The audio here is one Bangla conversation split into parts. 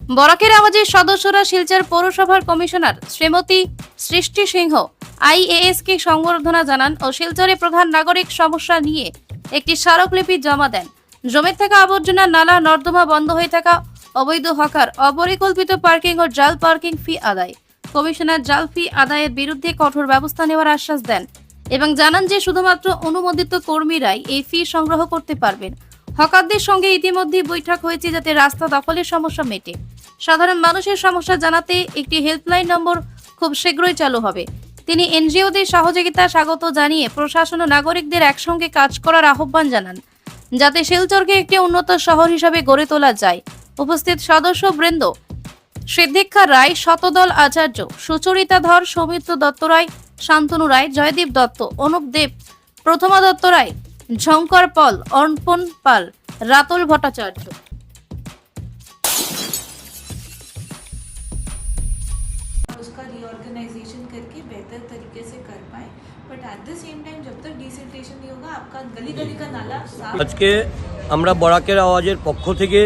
বরাকের আওয়াজের সদস্যরা শিলচর পৌরসভার কমিশনার শ্রীমতী সৃষ্টি সিংহ আইএএস কে সংবর্ধনা জানান ও শিলচরে প্রধান নাগরিক সমস্যা নিয়ে একটি স্মারকলিপি জমা দেন। জমে থাকা আবর্জনা নালা, নর্দমা বন্ধ হয়ে থাকা অবৈধ হকার, অপরিকল্পিত পার্কিং ও জাল পার্কিং ফি আদায়। কমিশনার জাল ফি আদায়ের বিরুদ্ধে কঠোর ব্যবস্থা নেওয়ার আশ্বাস দেন এবং জানান যে শুধুমাত্র অনুমোদিত কর্মীরাই এই ফি সংগ্রহ করতে পারবেন। হকারদের সঙ্গে ইতিমধ্যে বৈঠক হয়েছে যাতে রাস্তা দখলের সমস্যা মেটে। সাধারণ মানুষের সমস্যা জানাতে একটি হেল্পলাইন নম্বর খুব শীঘ্রই চালু হবে। তিনি এনজিওদের সহযোগিতা স্বাগত জানিয়ে প্রশাসন ও নাগরিকদের একসঙ্গে কাজ করার আহ্বান জানান। যাতে শিলচরকে একটি উন্নত শহর হিসাবে গড়ে তোলা যায়। উপস্থিত সদস্য বৃন্দ সিদ্দিক্ষা রায়, শতদল আচার্য, সুচরিতা ধর, সৌমিত্র দত্ত রায়, শান্তনু রায়, জয়দীপ দত্ত, অনুপ দেব, প্রথমা দত্ত রায় ঝঙ্কর পল অর্পণ পাল রাতুল ভট্টাচার্য उसका रीऑर्गेनाइजेशन करके बेहतर तरीके से कर पाए but at the same time जब तक डिसिल्टेशन नहीं होगा आपका गली गली का नाला साफ আজকে আমরা বরাকের আওয়াজের পক্ষ থেকে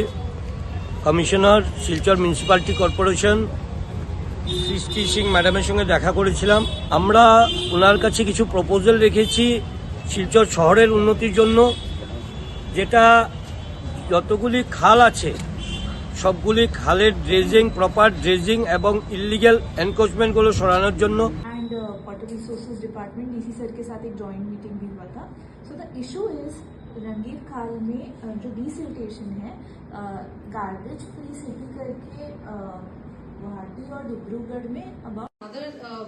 কমিশনার শিলচর মিউনিসিপ্যালিটি কর্পোরেশন সৃষ্টি সিং ম্যাডামের সঙ্গে দেখা করেছিলাম আমরা ওনার কাছে কিছু প্রপোজাল রেখেছি শিলচর শহরের উন্নতির জন্য যেটা যতগুলি খাল আছে সবগুলি খালের ড্রেজিং প্রপার ড্রেজিং এবং ইলিগ্যাল এনক্রোচমেন্টগুলো সরানোর জন্য and water resources department DC sir के साथ एक जॉइंट मीटिंग भी हुआ था सो द इशू इज रंगीर खाल में uh, जो डिसिल्टेशन है गार्बेज फ्री सिटी करके uh, गुवाहाटी और डिब्रूगढ़ में about other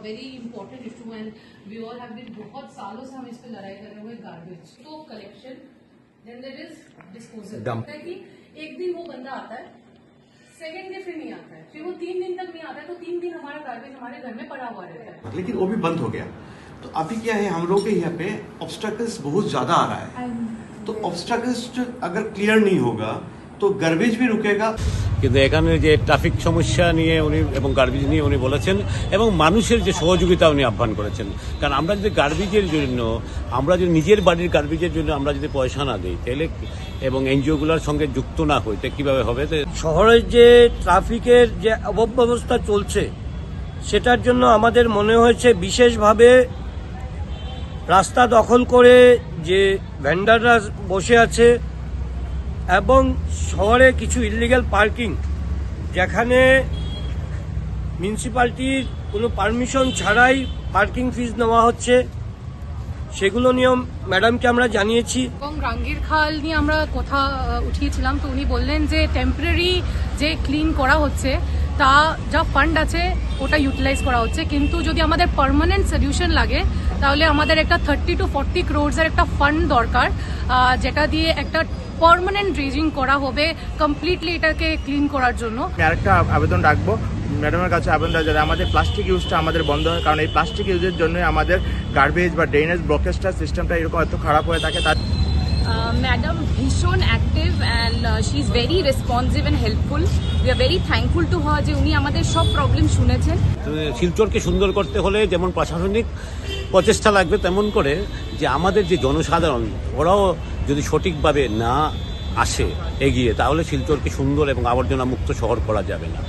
very important issue and we all have been बहुत सालों से हम इस पे लड़ाई कर रहे हुए गार्बेज तो collection then there is disposal. है कि एक दिन वो बंदा आता है सेकेंड डे फिर नहीं आता है. फिर वो तीन दिन तक नहीं आता है तो तीन दिन हमारा गार्बेज हमारे घर में पड़ा हुआ रहता है। लेकिन वो भी बंद हो गया। तो अभी क्या है हम लोग के यहाँ पे ऑब्स्टकल्स बहुत ज़्यादा आ रहा है। तो ऑब्स्टकल्स अगर क्लियर नहीं होगा तो गार्बेज भी रुकेगा। কিন্তু এখানে যে ট্রাফিক সমস্যা নিয়ে উনি এবং গার্বেজ নিয়ে উনি বলেছেন এবং মানুষের যে সহযোগিতা উনি আহ্বান করেছেন। কারণ আমরা যদি গার্বেজের জন্য, আমরা যদি নিজের বাড়ির গার্বেজের জন্য আমরা যদি পয়সা না দিই, তাহলে এবং এনজিওগুলোর সঙ্গে যুক্ত না হই, তাহলে কীভাবে হবে? তো শহরের যে ট্রাফিকের যে অবব্যবস্থা চলছে, সেটার জন্য আমাদের মনে হয়েছে বিশেষভাবে রাস্তা দখল করে যে ভেন্ডাররা বসে আছে এবং শহরে কিছু ইলিগ্যাল পার্কিং যেখানে মিউনিসিপ্যালিটির কোনো পারমিশন ছাড়াই পার্কিং ফিজ নেওয়া হচ্ছে, সেগুলো নিয়েও ম্যাডামকে আমরা জানিয়েছি। এবং রাঙ্গির খাল নিয়ে আমরা কথা উঠিয়েছিলাম। তো উনি বললেন যে টেম্পোরারি যে ক্লিন করা হচ্ছে, তা যা ফান্ড আছে, ওটা ইউটিলাইজ করা হচ্ছে। কিন্তু যদি আমাদের পার্মানেন্ট সলিউশন লাগে, তাহলে আমাদের একটা থার্টি টু ফর্টি ক্রোডসের একটা ফান্ড দরকার যেটা দিয়ে একটা পার্মানেন্ট ড্রেজিং করা হবে কমপ্লিটলি এটাকে ক্লিন করার জন্য। আরেকটা আবেদন রাখব। ম্যাডামের কাছে আবেদন যাতে আমাদের প্লাস্টিক ইউজটা আমাদের বন্ধ হয় কারণ এই প্লাস্টিক ইউজের জন্যই আমাদের গার্বেজ বা ড্রেনেজ ব্লকেজটা সিস্টেমটা এরকম এত খারাপ হয়ে থাকে তার ম্যাডাম ভীষণ active and she is very responsive and helpful we are very thankful to হওয়া যে উনি আমাদের সব প্রবলেম শুনেছেন। শিলচরকে সুন্দর করতে হলে যেমন প্রশাসনিক প্রচেষ্টা লাগবে তেমন করে যে আমাদের যে জনসাধারণ, ওরাও যদি সঠিকভাবে না আসে, এগিয়ে, তাহলে শিলচরকে সুন্দর এবং আবর্জনা মুক্ত শহর করা যাবে না।